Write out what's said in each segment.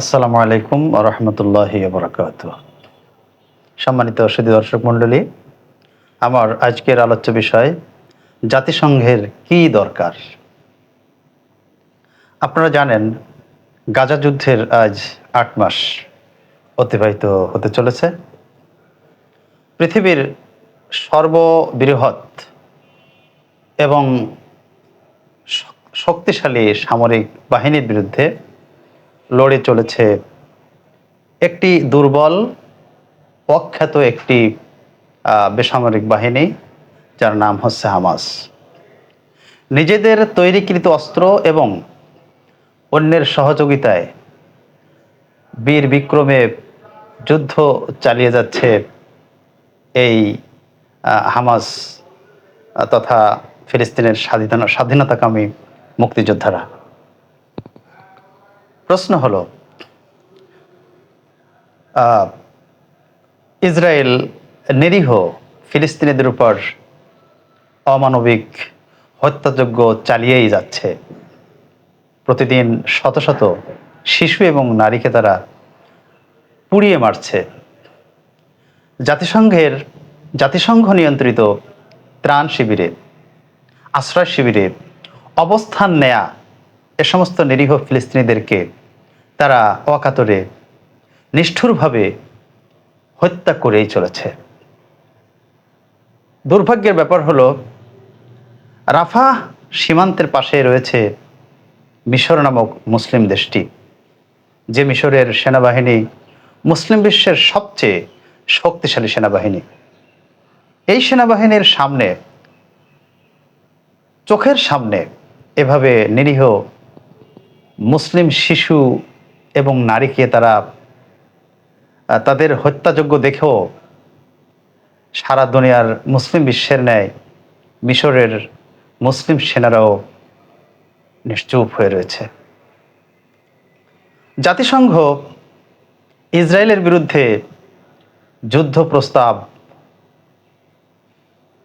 আসসালামু আলাইকুম রহমতুল্লাহ বরকাত সম্মানিত সুদী দর্শক মণ্ডলী, আমার আজকের আলোচ্য বিষয়, জাতিসংঘের কি দরকার? আপনারা জানেন, গাজা যুদ্ধের আজ আট মাস অতিবাহিত হতে চলেছে। পৃথিবীর সর্ববৃহৎ এবং শক্তিশালী সামরিক বাহিনীর বিরুদ্ধে লড়ে চলেছে। একটি দুর্বল অখ্যাত একটি বেসামরিক বাহিনী, যার নাম হচ্ছে হামাস। নিজেদের তৈরিকৃত অস্ত্র এবং অন্যের সহযোগিতায় বীর বিক্রমে যুদ্ধ চালিয়ে যাচ্ছে এই হামাস তথা ফিলিস্তিনের স্বাধীনতা, স্বাধীনতাকামী মুক্তিযোদ্ধারা। প্রশ্ন হলো ইসরায়েল নিরীহ ফিলিস্তিনিদের উপর অমানবিক হত্যাযজ্ঞ চালিয়েই যাচ্ছে। প্রতিদিন শত শত শিশু এবং নারীকে তারা পুড়িয়ে মারছে। জাতিসংঘের, জাতিসংঘ নিয়ন্ত্রিত ত্রাণ শিবিরে, আশ্রয় শিবিরে অবস্থান নেয়া এ সমস্ত নিরীহ ফিলিস্তিনিদেরকে তারা অকাতরে নিষ্ঠুরভাবে হত্যা করেই চলেছে। দুর্ভাগ্যের ব্যাপার হলো, রাফা সীমান্তের পাশে রয়েছে মিশর নামক মুসলিম দেশটি, যে মিশরের সেনাবাহিনী মুসলিম বিশ্বের সবচেয়ে শক্তিশালী সেনাবাহিনী। এই সেনাবাহিনীর সামনে, চোখের সামনে এভাবে নিরীহ মুসলিম শিশু এবং নারীকে তারা তাদের হত্যাযোগ্য দেখেও সারা দুনিয়ার মুসলিম বিশ্বের ন্যায় মিশরের মুসলিম সেনারাও নিশ্চুপ হয়ে রয়েছে। জাতিসংঘ ইসরায়েলের বিরুদ্ধে যুদ্ধ প্রস্তাব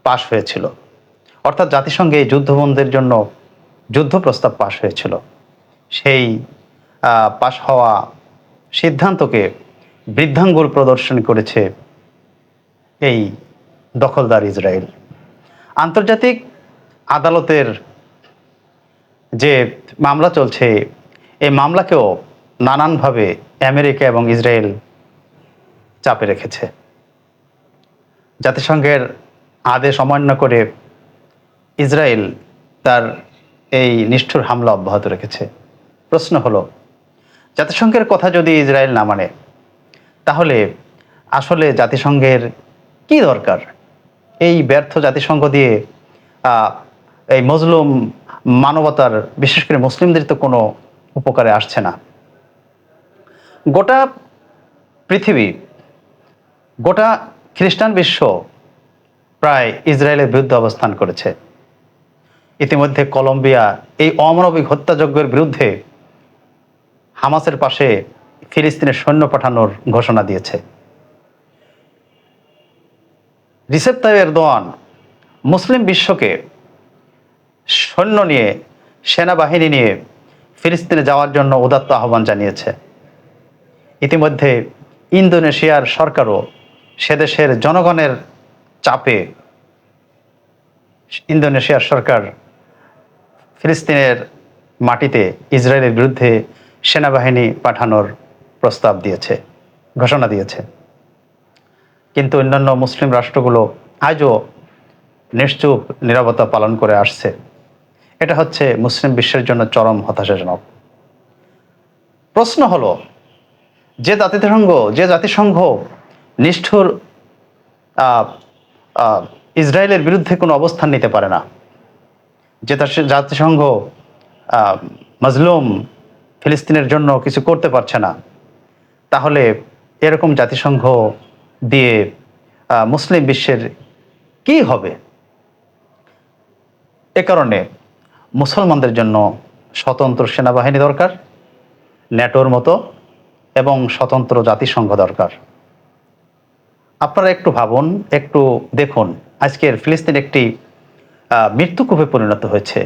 পাশ হয়েছিল। অর্থাৎ জাতিসংঘে যুদ্ধবন্ধের জন্য যুদ্ধ প্রস্তাব পাশ হয়েছিল। সেই পাশ হওয়া সিদ্ধান্তকে বৃদ্ধাঙ্গুল প্রদর্শন করেছে এই দখলদার ইসরায়েল। আন্তর্জাতিক আদালতের যে মামলা চলছে এই মামলাকেও নানানভাবে আমেরিকা এবং ইসরায়েল চাপে রেখেছে। জাতিসংঘের আদেশ অমান্য করে ইসরায়েল তার এই নিষ্ঠুর হামলা অব্যাহত রেখেছে। প্রশ্ন হলো, জাতিসংঘের কথা যদি ইসরায়েল না মানে তাহলে আসলে জাতিসংঘের কি দরকার? এই ব্যর্থ জাতিসংঘ দিয়ে এই মজলুম মানবতার, বিশেষ করে মুসলিমদের তো কোনো উপকারে আসছে না। গোটা পৃথিবী, গোটা খ্রিস্টান বিশ্ব প্রায় ইসরায়েলের বিরুদ্ধে অবস্থান করেছে। ইতিমধ্যে কলম্বিয়া এই অমানবিক হত্যাযজ্ঞের বিরুদ্ধে হামাসের পাশে ফিলিস্তিনের সৈন্য পাঠানোর ঘোষণা দিয়েছে। রিসেপ তাইব এরদোয়ান মুসলিম বিশ্বকে সৈন্য নিয়ে, সেনাবাহিনী নিয়ে ফিলিস্তিনে যাওয়ার জন্য উদাত্ত আহ্বান জানিয়েছে। ইতিমধ্যে ইন্দোনেশিয়ার সরকারও সেদেশের জনগণের চাপে ইন্দোনেশিয়ার সরকার ফিলিস্তিনের মাটিতে ইসরায়েলের বিরুদ্ধে সেনাবাহিনী পাঠানোর প্রস্তাব দিয়েছে, ঘোষণা দিয়েছে। কিন্তু অন্যান্য মুসলিম রাষ্ট্রগুলো আজও নিশ্চুপ নিরাপত্তা পালন করে আসছে। এটা হচ্ছে মুসলিম বিশ্বের জন্য চরম হতাশাজনক। প্রশ্ন হলো, যে জাতিসংঘ যে জাতিসংঘ নিষ্ঠুর ইসরায়েলের বিরুদ্ধে কোনো অবস্থান নিতে পারে না, যে জাতিসংঘ মজলুম ফিলিস্তিনের জন্য কিছু করতে পারছে না। তাহলে এরকম জাতিসংঘ দিয়ে মুসলিম বিশ্বের কি হবে? এ কারণে মুসলমানদের জন্য স্বতন্ত্র সেনাবাহিনী দরকার, ন্যাটোর মতো, এবং স্বতন্ত্র জাতিসংঘ দরকার। আপনারা একটু ভাবুন, একটু দেখুন, আজকের ফিলিস্তিন একটি মৃত্যুকূপে পরিণত হয়েছে,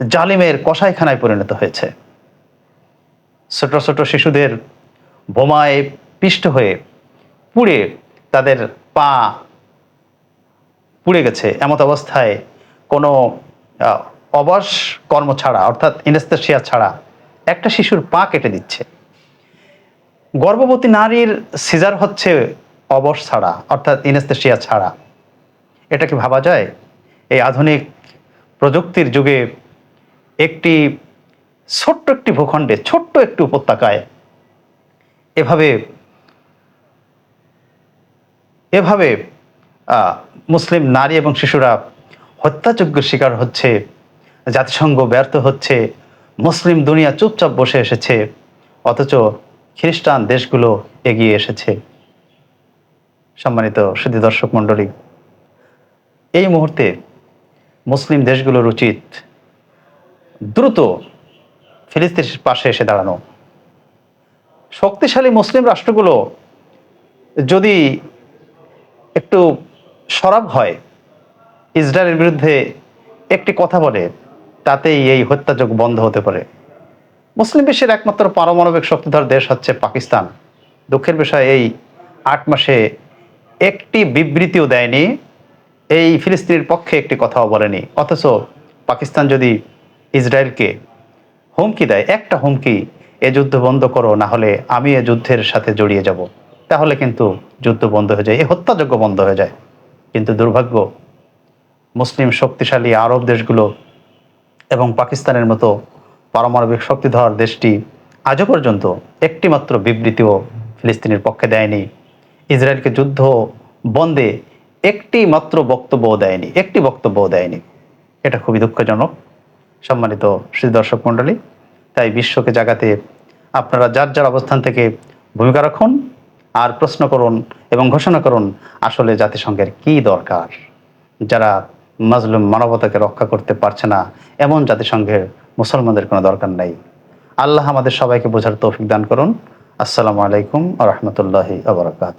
জালিমের কসাইখানায় পরিণত হয়েছে। ছোট ছোট শিশুদের বোমায় পিষ্ট হয়ে পুড়ে তাদের পা পুড়ে গেছে। এমত অবস্থায় কোনো অবশ কর্ম ছাড়া, অর্থাৎ ইনস্তেশিয়া ছাড়া একটা শিশুর পা কেটে দিচ্ছে। গর্ভবতী নারীর সিজার হচ্ছে অবশ ছাড়া, অর্থাৎ ইনস্তেশিয়া ছাড়া। এটা কি ভাবা যায়? এই আধুনিক প্রযুক্তির যুগে একটি ছোট্ট একটি ভূখণ্ডে, ছোট্ট একটি উপত্যকায়। এভাবে এভাবে মুসলিম নারী এবং শিশুরা হত্যাযোগ্য শিকার হচ্ছে, জাতিসংঘ ব্যর্থ হচ্ছে, মুসলিম দুনিয়া চুপচাপ বসে এসেছে, অথচ খ্রিস্টান দেশগুলো এগিয়ে এসেছে। সম্মানিত সুধী দর্শক মণ্ডলী, এই মুহূর্তে মুসলিম দেশগুলোর উচিত দ্রুত ফিলিস্তিনের পাশে এসে দাঁড়ানো। শক্তিশালী মুসলিম রাষ্ট্রগুলো যদি একটু সরব হয়, ইসরায়েলের বিরুদ্ধে একটি কথা বলে, তাতেই এই হত্যাযোগ বন্ধ হতে পারে। মুসলিম বিশ্বের একমাত্র পারমাণবিক শক্তিধর দেশ হচ্ছে পাকিস্তান। দুঃখের বিষয়, এই আট মাসে একটি বিবৃতিও দেয়নি। এই ফিলিস্তিনের পক্ষে একটি কথাও বলেনি। অথচ পাকিস্তান যদি ইসরায়েলকে হুমকি দেয়, একটা হুমকি, এ যুদ্ধ বন্ধ করো, না হলে আমি এ যুদ্ধের সাথে জড়িয়ে যাব। তাহলে কিন্তু যুদ্ধ বন্ধ হয়ে যায়, এই হত্যাযোগ্য বন্ধ হয়ে যায়। কিন্তু দুর্ভাগ্য, মুসলিম শক্তিশালী আরব দেশগুলো এবং পাকিস্তানের মতো পারমাণবিক শক্তিধর দেশটি আজও পর্যন্ত একটিমাত্র বিবৃতিও ফিলিস্তিনের পক্ষে দেয়নি। ইসরায়েলকে যুদ্ধ বন্ধে একটি মাত্র বক্তব্য দেয়নি, একটি বক্তব্য দেয়নি। এটা খুবই দুঃখজনক। সম্মানিত শ্রী দর্শক মণ্ডলী, তাই বিশ্বকে জাগাতে আপনারা যার যার অবস্থান থেকে ভূমিকা রাখুন, আর প্রশ্ন করুন এবং ঘোষণা করুন আসলে জাতিসংঘের কি দরকার। যারা মাজলুম মানবতাকে রক্ষা করতে পারছে না, এমন জাতিসংঘের মুসলমানদের কোনো দরকার নাই। আল্লাহ আমাদের সবাইকে বোঝার তৌফিক দান করুন। আসসালামু আলাইকুম রহমতুল্লাহি আবরকাত